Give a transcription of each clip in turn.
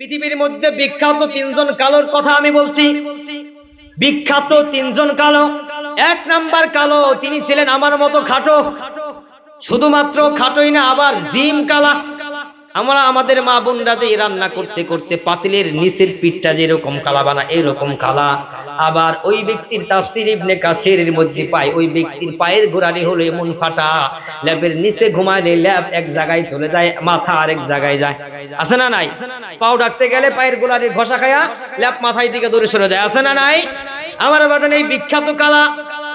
পৃথিবীর মধ্যে বিখ্যাত তিনজন কালোর কথা আমি বলছি। বিখ্যাত তিনজন কালো। এক নাম্বার কালো, তিনি ছিলেন আমার মতো খাটো। শুধুমাত্র খাটোই না, আবার জিম কালা। আমরা আমাদের মা বোনরা যে রান্না করতে করতে পাতিলের নিচের পিঠটা যেরকম কালা বানা এরকম কালা। আবার ওই ব্যক্তির তাফসির ইবনে কাসিরের মধ্যে পাই ওই ব্যক্তির পায়ের গোড়ালি হলো এমন ফাটা। ল্যাপের নিচে ঘুমাইলে ল্যাপ এক জায়গায় চলে যায়, মাথা আরেক জায়গায় যায়। আছে না নাই? পাও ডাকতে গেলে পায়ের গোড়ালি ঘষা খায়া ল্যাপ মাথায় দিকে দূরে সরে যায়। আছে না নাই? আমার বাদান এই বিখ্যাত কালা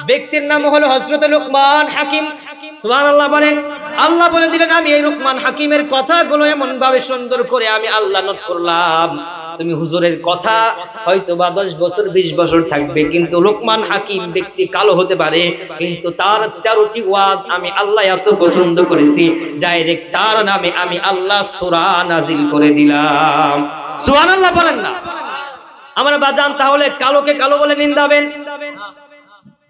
ব্যক্তির নাম হলো হজরত লোকমান হাকিম। সুবহানাল্লাহ বলেন আল্লাহ বলে দিলেন, আমি এই রুকমান হাকিমের কথাগুলো এমন ভাবে সুন্দর করে আমি আল্লাহ নোট করলাম। তুমি হুজুরের কথা হয়তো বা দশ বছর, বিশ বছর থাকবে, কিন্তু লোকমান হাকিম ব্যক্তি কালো হতে পারে, কিন্তু তার তেরোটি ওয়াজ আমি আল্লাহ এত পছন্দ করেছি, ডাইরেক্ট তার নামে আমি আল্লাহ সুরা নাজিল করে দিলাম। সুহান আল্লাহ বলেন না। আমরা বাজান তাহলে কালোকে কালো বলে নিন্দাবেন?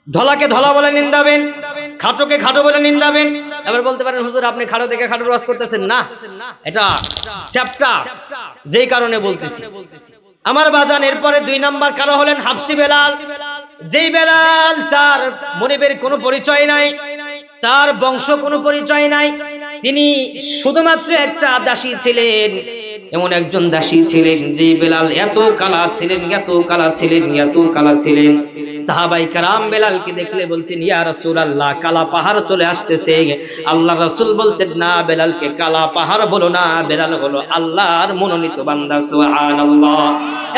ধলাকে ধলা বলে নিন্দাবেন, খাটোকে খাটো বলে নিন্দাবেন। এবার বলতে পারেন, হুজুর, আপনি খাটো থেকে খাটো রস করতেছেন না? এটা চ্যাপ্টা। যেই কারণে বলতেছি। আমার বাজান, এরপরে দুই নাম্বার কালো হলেন হাফসি বেলাল। যেই বেলাল তার মনিবের কোনো পরিচয় নাই, তার বংশ কোনো পরিচয় নাই, তিনি শুধুমাত্র একটা দাসী ছিলেন, এমন একজন দাসী ছিলেন যে বেলাল এত কালা ছিলেন, এত কালা ছিলেন, এত কালা ছিলেন। সাহাবাই কারাম বেলালকে দেখলে বলতেন, ইয়া রাসূল আল্লাহ কালা পাহাড় চলে আসতেছে। আল্লাহ রাসূল বলতেন, না বেলালকে, কালা পাহাড় বলো না, বেলাল হলো আল্লাহর মনোনীত বান্দা, সুবহানাল্লাহ।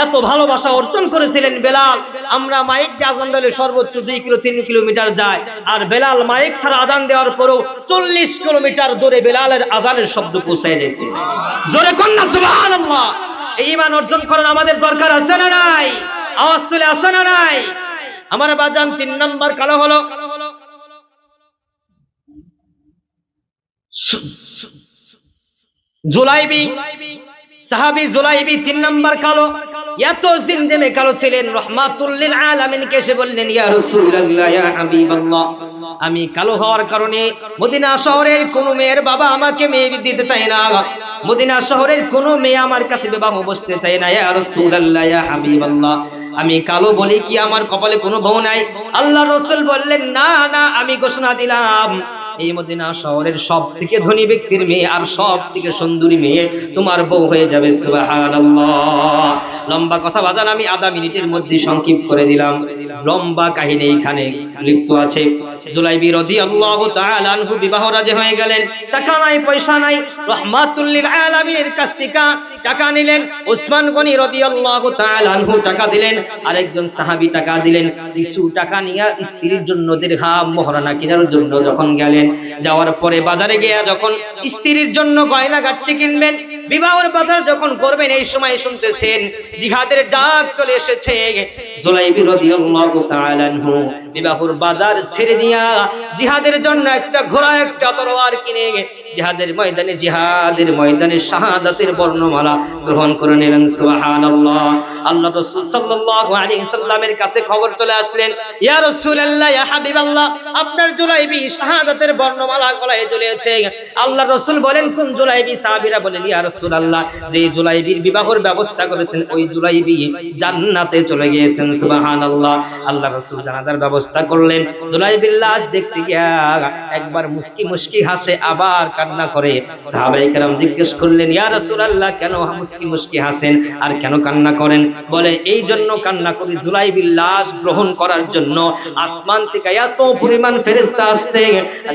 এত ভালোবাসা অর্জন করেছিলেন বেলাল। আমরা মাইক দিয়ে সর্বোচ্চ দুই কিলো, তিন কিলোমিটার যায়। আর বেলাল মাইক ছাড়া আজান দেওয়ার পরেও চল্লিশ কিলোমিটার দূরে বেলালের আজানের শব্দ পৌঁছায় যেত জোরে কন্যা সুবহানাল্লাহ? এই ইমান অর্জন করার আমাদের দরকার আছে না নাই? আওয়াজ তুলে আছে না নাই? আমার বাজান তিন নাম্বার কালো হলো। জুলাইবি, সাহাবি জুলাইবি তিন নাম্বার কালো। এত জিন্দেমে কালো ছিলেন, রহমাতুল্লিল আলামিনকে এসে বললেন আমি কালো হওয়ার কারণে মদিনা শহরের কোনো মেয়ের বাবা আমাকে মেয়ে দিতে চায় না। মদিনা শহরের কোনো মেয়ে আমার কাছে বিবাহ বসতে চায় না। ইয়া রাসূলুল্লাহ, ইয়া হাবিবাল্লাহ। আমি কালো বলি কি আমার কপালে কোনো বউ নাই? আল্লাহ রসুল বললেন, না না, আমি ঘোষণা দিলাম। এই মদিনা শহরের সব থেকে ধনী ব্যক্তির মেয়ে আর সব থেকে সুন্দরী মেয়ে তোমার বউ হয়ে যাবে, সুবহানাল্লাহ। লম্বা কথা বাজান আমি আধা মিনিটের মধ্যে সংক্ষিপ্ত করে দিলাম। লম্বা কাহিনী এখানে লিপ্ত আছে। জুলাইবি তাআলা বিবাহ হয়ে গেলেন। টাকা নাই, পয়সা নাই। লিল আলামিনের কাছ থেকে টাকা নিলেন। ওসমান গনি তাআলা টাকা দিলেন। আরেকজন সাহাবী টাকা দিলেন। কিছু টাকা নিয়ে স্ত্রীর জন্য দিরহাম মোহরানা কেনার জন্য যখন গেলেন, যাওয়ার পরে বাজারে গিয়া যখন স্ত্রীর জন্য গয়না গাঠটি কিনবেন বিবাহের বাজার যখন করবেন, এই সময় শুনতেছেন, জিহাদের ডাক চলে এসেছে। জুলাইবি বাজার ছেড়ে দিয়া জিহাদের জন্য একটা ঘোড়া, একটা তরোয়ার কিনে জিহাদের ময়দানে জিহাদের ময়দানে শাহাদাতের বর্ণমালা গ্রহণ করে নিলেন, সুবহানাল্লাহ। আল্লাহ রাসূল সাল্লাল্লাহু আলাইহি সাল্লামের কাছে খবর চলে আসলেন, ইয়া রাসূলুল্লাহ, ইয়া হাবিবাল্লাহ, আপনার জুলাইবি শাহাদাতের বর্ণমালা গলায় ঝুলিয়েছে আল্লাহ রাসূল বলেন, কোন জুলাইবি? সাহাবীরা বলেন, ইয়া রাসূলুল্লাহ, যে জুলাইবির বিবাহের ব্যবস্থা করেছেন, ওই জুলাইবি জান্নাতে চলে গিয়েছেন, সুবহানাল্লাহ। আল্লাহ রাসূল জানাজার ব্যবস্থা করলেন, জুলাইবির লাশ দেখতে গিয়া একবার মুস্কি মুস্কি হাসে আবার কান্না করে। সাহাবায়ে কেরাম জিজ্ঞেস করলেন, ইয়া রাসূলুল্লাহ, কেন মুস্কি মুস্কি হাসেন, আর কেন কান্না করেন? বলে, এই জন্য কান্না করি জুলাইবির লাশ গ্রহণ করার জন্য। আসমান থেকে এত পরিমাণ ফেরেশতা আসতে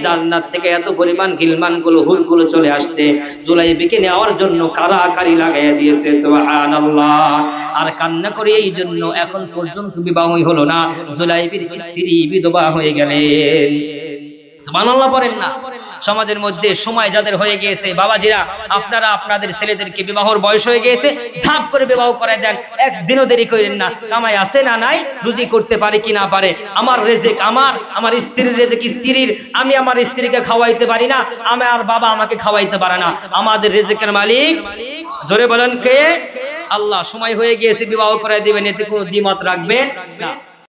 জান্নাত থেকে এত পরিমাণ গিলমানগুলো হুলগুলো চলে আসতে জুলাইবিকে নেওয়ার জন্য কারাকারি লাগাইয়া দিয়েছে, সুবহানাল্লাহ। আর কান্না করে এই জন্য এখন পর্যন্ত বিবাহই হলো না। জুলাইবির স্ত্রী বিধবা হয়ে গেলেন। সুবহানাল্লাহ পড়েন না। সমাজের মধ্যে সময় যাদের হয়ে গিয়েছে, বাবাজিরা, আপনারা আপনাদের ছেলেদেরকে বিবাহর বয়স হয়ে গিয়েছে, ধাপ করে বিবাহ করে দেন। একদিনও দেরি করেন না। কামাই আছে না নাই? রুজি করতে পারে কি না পারে? আমার রেজেক আমার আমার স্ত্রীর রেজেক স্ত্রীর। আমি আমার স্ত্রীকে খাওয়াইতে পারি না আমার বাবা আমাকে খাওয়াইতে পারে না। আমাদের রেজেকের মালিক, জোরে বলেন কে? আল্লাহ, সময় হয়ে গিয়েছে, বিবাহ করে দিবেন, এতে কোনো দ্বিমত রাখবেন না।